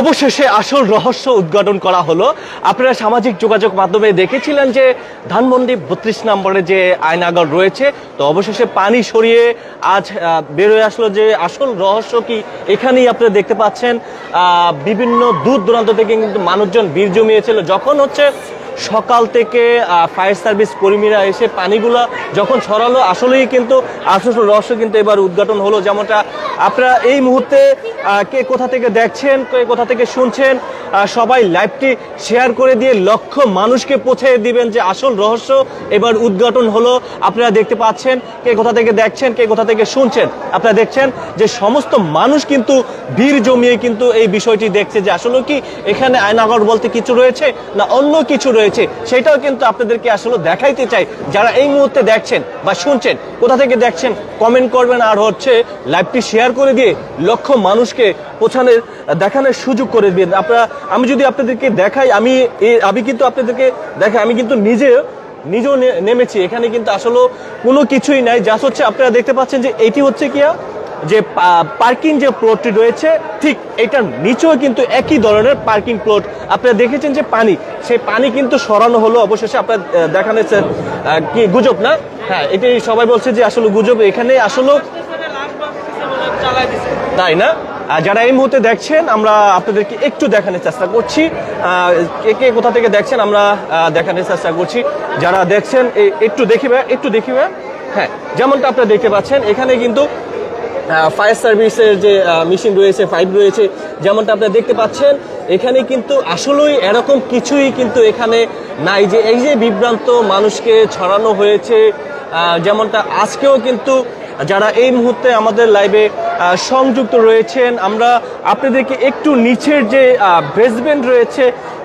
অবশেষে আসল রহস্য উদ্ঘাটন করা হলো। আপনারা সামাজিক যোগাযোগ মাধ্যমে দেখেছিলেন যে ধানমন্ডি বত্রিশ নম্বরে যে আয়নাগর রয়েছে, তো অবশেষে পানি সরিয়ে আজ বেরোয় আসলো যে আসল রহস্য কি এখানেই আপনারা দেখতে পাচ্ছেন। বিভিন্ন দূর দূরান্ত থেকে কিন্তু মানুষজন বীর জমিয়েছিল। যখন হচ্ছে সকাল থেকে ফায়ার সার্ভিস কর্মীরা এসে পানিগুলো যখন ছড়ালো, আসলেই কিন্তু আসল রহস্য কিন্তু এবার উদ্ঘাটন হলো যেমনটা আপনারা এই মুহূর্তে কে কোথা থেকে দেখছেন, কে কোথা থেকে শুনছেন সবাই লাইভটি শেয়ার করে দিয়ে লক্ষ মানুষকে পৌঁছে দিবেন যে আসল রহস্য এবার উদ্ঘাটন হলো। আপনারা দেখতে পাচ্ছেন, কে কোথা থেকে দেখছেন, কে কোথা থেকে শুনছেন। আপনারা দেখছেন যে সমস্ত মানুষ কিন্তু ভিড় জমিয়ে কিন্তু এই বিষয়টি দেখছে যে আসলে কি এখানে আয়নাগর বলতে কিছু রয়েছে না অন্য কিছু রয়েছে। সেটাও কিন্তু আপনাদেরকে আসলে দেখাইতে চাই। যারা এই মুহূর্তে দেখছেন বা শুনছেন, কোথা থেকে দেখছেন কমেন্ট করবেন। আর হচ্ছে লাইভটি শেয়ার করে দিয়ে লক্ষ মানুষকে পৌঁছানোর, দেখানোর সুযোগ করে দিন। আপনারা, আমি যদি আপনাদেরকে দেখাই, আমি আমি কিন্তু আপনাদেরকে দেখাই, আমি কিন্তু নিজে, নিজেও নেমেছি। এখানে কিন্তু আসলে কোনো কিছুই নাই। যা হচ্ছে আপনারা দেখতে পাচ্ছেন যে, এটি হচ্ছে কি যে পার্কিং যে প্লটটি রয়েছে ঠিক এটার নিচেও কিন্তু একই ধরনের পার্কিং প্লট আপনারা দেখেছেন যে পানি সেই পানি কিন্তু সরানো হলো অবশেষে আপনার দেখানো আহ, কি গুজব না? হ্যাঁ এটি সবাই বলছে যে আসলে গুজব এখানে আসলে তাই না? যারা এই মুহূর্তে দেখছেন আমরা আপনাদেরকে একটু দেখানোর চেষ্টা করছি। কে কে কোথা থেকে দেখছেন আমরা দেখানোর চেষ্টা করছি। যারা দেখছেন একটু দেখিবে একটু দেখিবে হ্যাঁ যেমনটা আপনারা দেখতে পাচ্ছেন এখানে কিন্তু ফায়ার সার্ভিসের যে মেশিন রয়েছে পাইপ রয়েছে, যেমনটা আপনারা দেখতে পাচ্ছেন, এখানে কিন্তু আসলেই এরকম কিছুই কিন্তু এখানে নাই যে এই যে বিভ্রান্ত মানুষকে ছড়ানো হয়েছে যেমনটা আজকেও কিন্তু যারা এই মুহূর্তে আমাদের লাইভে সংযুক্ত রয়েছেন, আমরা আপনাদেরকে একটু নিচের যে বেসমেন্ট রয়েছে,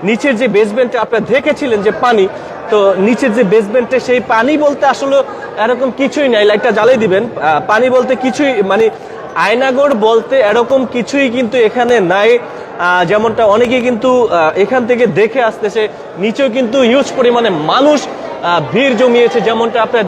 নিচের যে বেসমেন্টে আপনারা দেখেছিলেন যে পানি, তো নিচের যে বেসমেন্টে সেই পানি বলতে আসলে এরকম কিছুই নাই। লাইটটা জ্বালিয়ে দিবেন। পানি বলতে কিছুই মানে আয়নাগড় বলতে এরকম কিছুই কিন্তু এখানে নাই। যেমনটা অনেকে কিন্তু এখান থেকে দেখে আসতেছে। নিচেও কিন্তু ইউজ পরিমাণে মানুষ ভিড় জমিয়েছে। যেমনটা আপনার